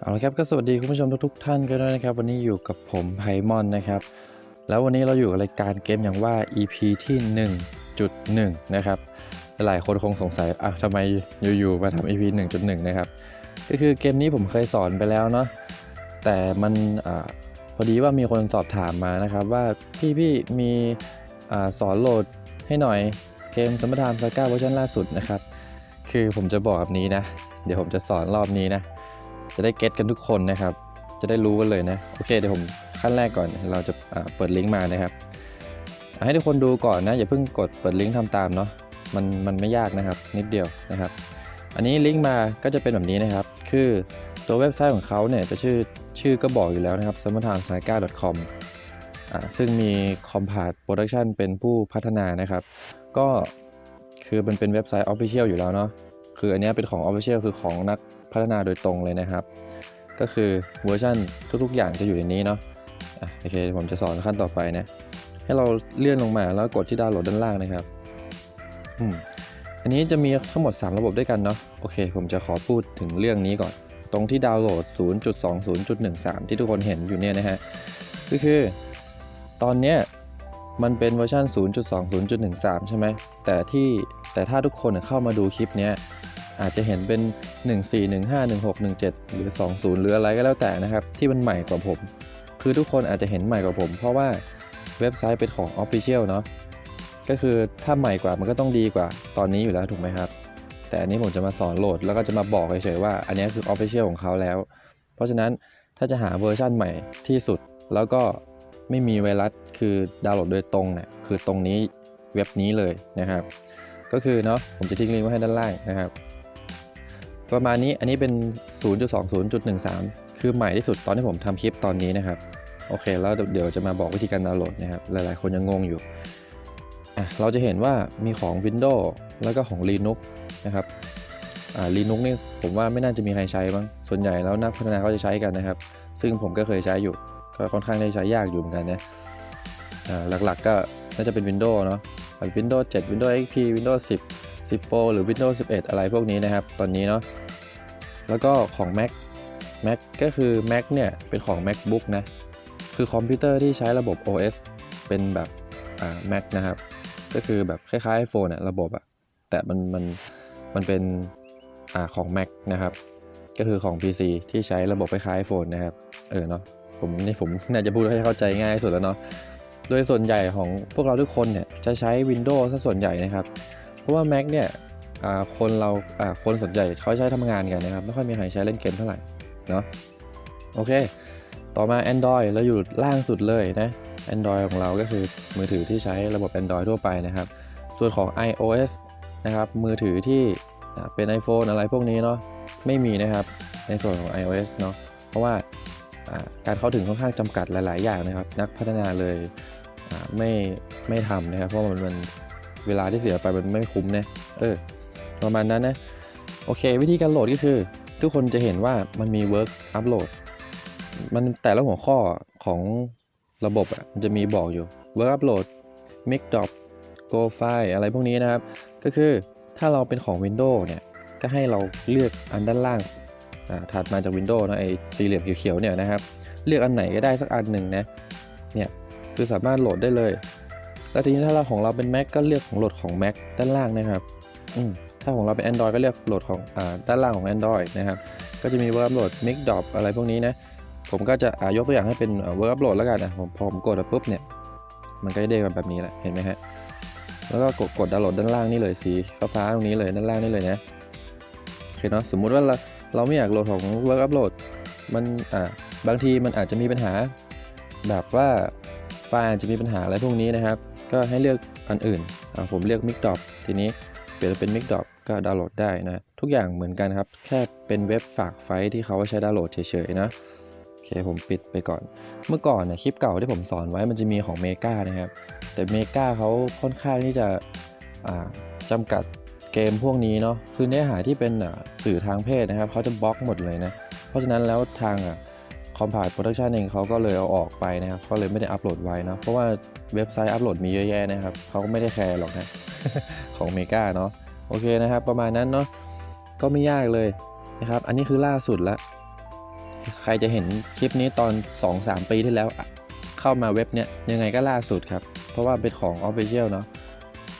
เอาละครับก็สวัสดีคุณผู้ชมทุกๆท่านกันด้วยนะครับ วันนี้อยู่กับผมไพมอนนะครับ แล้ววันนี้เราอยู่กับรายการเกมอย่างว่า EP ที่ 1.1 นะครับ หลายคนคงสงสัยอะทำไมอยู่ๆมาทำ EP 1.1 นะครับ ก็คือเกมนี้ผมเคยสอนไปแล้วเนาะแต่มันอพอดีว่ามีคนสอบถามมานะครับว่าพี่ๆมีอสอนโหลดให้หน่อยเกมสมรทานซาก้าเวอร์ชันล่าสุดนะครับ คือผมจะบอกแบบนี้นะ เดี๋ยวผมจะสอนรอบนี้นะ จะได้เก็ตกันทุกคนนะครับ จะได้รู้กันเลยนะ โอเคเดี๋ยวผมขั้นแรกก่อน เราจะเปิดลิงก์มานะครับ ให้ทุกคนดูก่อนนะ อย่าเพิ่งกดเปิดลิงก์ทำตามเนาะ มันมันไม่ยากนะครับ นิดเดียวนะครับ อันนี้ลิงก์มาก็จะเป็นแบบนี้นะครับ คือตัวเว็บไซต์ของเขาเนี่ยจะชื่อชื่อก็บอกอยู่แล้วนะครับ s u m m e r t i m e s a g a c o m อ่าซึ่งมี Compact Production เป็นผู้พัฒนานะครับ ก็คือมันเป็นเว็บไซต์ Official อยู่แล้วเนาะคืออันนี้เป็นของ Official คือของนัก พัฒนาโดยตรงเลยนะครับ ก็คือเวอร์ชันทุกๆอย่างจะอยู่ในนี้เนาะอะโอเคผมจะสอนขั้นต่อไปนะ ให้เราเลื่อนลงมาแล้วกดที่ดาวน์โหลดด้านล่างนะครับอืมอันนี้จะมีทั้งหมด 3 ระบบด้วยกันเนาะโอเค ผมจะขอพูดถึงเรื่องนี้ก่อน ตรงที่ดาวน์โหลด 0.20.13 ที่ทุกคนเห็นอยู่เนี่ยนะฮะก็คือตอนเนี้ยมันเป็นเวอร์ชัน0.20.13 ใช่ไหมแต่ที่แต่ถ้าทุกคนเข้ามาดูคลิปเนี้ย อาจจะเห็นเป็น 14 15 16 17 หรือ 20 หรืออะไรก็แล้วแต่นะครับ ที่มันใหม่กว่าผม คือทุกคนอาจจะเห็นใหม่กว่าผม เพราะว่าเว็บไซต์เป็นของ Official เนาะก็คือถ้าใหม่กว่ามันก็ต้องดีกว่าตอนนี้อยู่แล้วถูกไหมครับ แต่อันนี้ผมจะมาสอนโหลดแล้วก็จะมาบอกเฉยๆว่า อันนี้คือ Official ของเขาแล้ว เพราะฉะนั้นถ้าจะหาเวอร์ชั่นใหม่ที่สุดแล้วก็ไม่มีไวรัสคือดาวน์โหลดโดยตรงเนี่ยคือตรงนี้เว็บนี้เลยนะครับ ก็คือเนาะผมจะทิ้งลิงก์ไว้ให้ด้านล่างนะครับ ประมาณนี้อันนี้เป็น 0.20.13 คือใหม่ที่สุดตอนที่ผมทำคลิปตอนนี้นะครับ โอเค แล้วเดี๋ยวจะมาบอกวิธีการดาวน์โหลดนะครับ หลายๆ คนยังงงอยู่อะเราจะเห็นว่ามีของ Windows แล้วก็ของ Linux นะครับอ่า Linux นี่ผมว่าไม่น่าจะมีใครใช้บ้าง ส่วนใหญ่แล้วนักพัฒนาเขาจะใช้กันนะครับ ซึ่งผมก็เคยใช้อยู่ ก็ค่อนข้างได้ใช้ยากอยู่เหมือนกันนะอ่าหลักๆก็น่าจะเป็น Windows เนาะ Windows 7 Windows XP Windows 10 10 Pro หรือ Windows 11 อะไรพวกนี้นะครับ ตอนนี้เนาะแล้วก็ของ Mac Mac ก็คือ Mac เนี่ย เป็นของ MacBook นะ คือคอมพิวเตอร์ที่ใช้ระบบ OS เป็นแบบอ่า Mac นะครับ ก็คือแบบคล้ายๆ iPhone อะระบบอะแต่มันมันมันเป็นอ่าของ Mac นะครับ ก็คือของ PC ที่ใช้ระบบคล้ายๆ iPhone นะครับ เออเนาะผมนี่ผมน่าจะพูดให้เข้าใจง่ายสุดแล้วเนาะโดยส่วนใหญ่ของพวกเราทุกคนเนี่ยจะใช้ Windows ซะส่วนใหญ่นะครับ เพราะว่า Mac เนี่ยคนเราคนส่วนใหญ่เขาใช้ทำงานกันนะครับ ไม่ค่อยมีใครใช้เล่นเกมเท่าไหร่เนาะโอเค ต่อมา Android เราอยู่ล่างสุดเลยนะ Android ของเราก็คือมือถือที่ใช้ระบบ Android ทั่วไปนะครับ ส่วนของ iOS นะครับ มือถือที่เป็น iPhone อะไรพวกนี้เนาะไม่มีนะครับในส่วนของ iOS เนาะเพราะว่าการเข้าถึงค่อนข้างจำกัดหลาย ๆ อย่างนะครับ นักพัฒนาเลยไม่ไม่ทำนะครับ เพราะมันมัน เวลาที่เสียไปมันไม่คุ้มนะเออประมาณนั้นนะโอเค วิธีการโหลดก็คือ ทุกคนจะเห็นว่ามันมี work upload มันแต่ละหัวข้อของระบบอะมันจะมีบอกอยู่ work upload mic drop go file อะไรพวกนี้นะครับ ก็คือถ้าเราเป็นของ Windows เนี่ย ก็ให้เราเลือกอันด้านล่างอ่าถัดมาจาก Windows นะไอ้สี่เหลี่ยมเขียวๆเนี่ยนะครับ เลือกอันไหนก็ได้สักอันหนึ่งนะเนี่ยคือสามารถโหลดได้เลย แล้วทีนี้ถ้าเราของเราเป็น Mac ก็เลือกของโหลดของ Mac ด้านล่างนะครับอืมถ้าของเราเป็น Android ก็เลือกโหลดของอ่าด้านล่างของ Android นะครับ ก็จะมี Word Upload Mic Drop อะไรพวกนี้นะ ผมก็จะอ่ายกตัวอย่างให้เป็นอ่า Word Upload แล้วกันนะผมพอผมกดปปุ๊บเนี่ย มันก็จะได้แบบนี้แหละ เห็นไหมฮะ แล้วก็กดกดดาวน์โหลดด้านล่างนี่เลยสีฟ้าตรงนี้เลยด้านล่างนี่เลยนะโอเคเนาะ สมมุติว่าเราเราไม่อยากโหลดของ Word Upload มันอ่าบางทีมันอาจจะมีปัญหาแบบว่าไฟล์อาจจะมีปัญหาอะไรพวกนี้นะครับ ก็ให้เลือกอันอื่น ผมเลือก Mic Drop ทีนี้เปลี่ยนเป็น Mic Drop ก็ดาวน์โหลดได้นะ ทุกอย่างเหมือนกันครับ แค่เป็นเว็บฝากไฟที่เขาใช้ดาวน์โหลดเฉยๆนะโอเคผมปิดไปก่อน เมื่อก่อนเนี่ยคลิปเก่าที่ผมสอนไว้มันจะมีของเมกานะครับ แต่เมกาเขาค่อนข้างที่จะอ่าจำกัดเกมพวกนี้เนาะคือเนื้อหาที่เป็นสื่อทางเพศนะครับเขาจะบล็อกหมดเลยนะ เพราะฉะนั้นแล้วทางอะ คอมพา t โปรดักชันเองเขาก็เลยเอาออกไปนะครับเขาเลยไม่ได้อัปโหลดไว้นะเพราะว่าเว็บไซต์อัปโหลดมีเยอะแยะนะครับเขาก็ไม่ได้แคร์หรอกนะของเมกาเนาะโอเคนะครับ ประมาณนั้นเนาะก็ไม่ยากเลยนะครับ อันนี้คือล่าสุดละใครจะเห็นคลิปนี้ตอน 2-3 ปีที่แล้วเข้ามาเว็บเนี้ยยังไงก็ล่าสุดครับ เพราะว่าเป็นของ Official เนาะ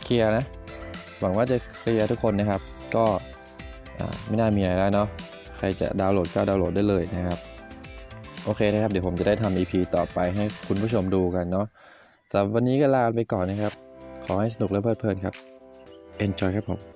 เคลียร์นะ หวังว่าจะเคลียร์ทุกคนนะครับ ก็ไม่น่ามีอะไรแล้วเนาะใครจะดาวน์โหลดก็ดาวน์โหลดได้เลยนะครับ โอเคนะครับ เดี๋ยวผมจะได้ทำ EP ต่อไปให้คุณผู้ชมดูกันเนาะสำหรับวันนี้ก็ลาไปก่อนนะครับ ขอให้สนุกและเพลิดเพลินครับ Enjoy ครับผม